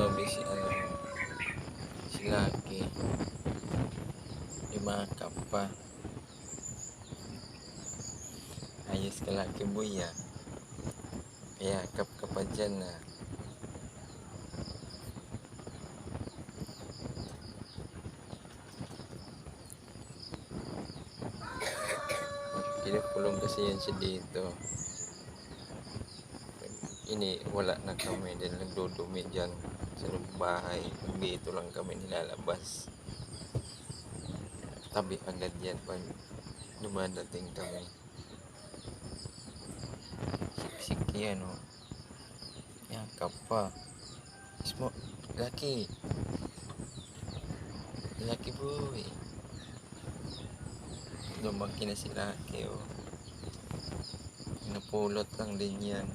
tumabi si ano si Lucky lumakap pa ayos ka Lucky boy ah yakap ka pa dyan ah Kinukulong kasi yan siya dito. Ini, wala na kami dahil nagdudumi dyan sa bahay. Dito lang kami nilalabas. Tabi agad yan pag dumadating kami. Siksik yan o. Yakap pa. Ismo, Lucky. Lucky boy. Lumaki na si Lucky oh. Napulot lang din yan.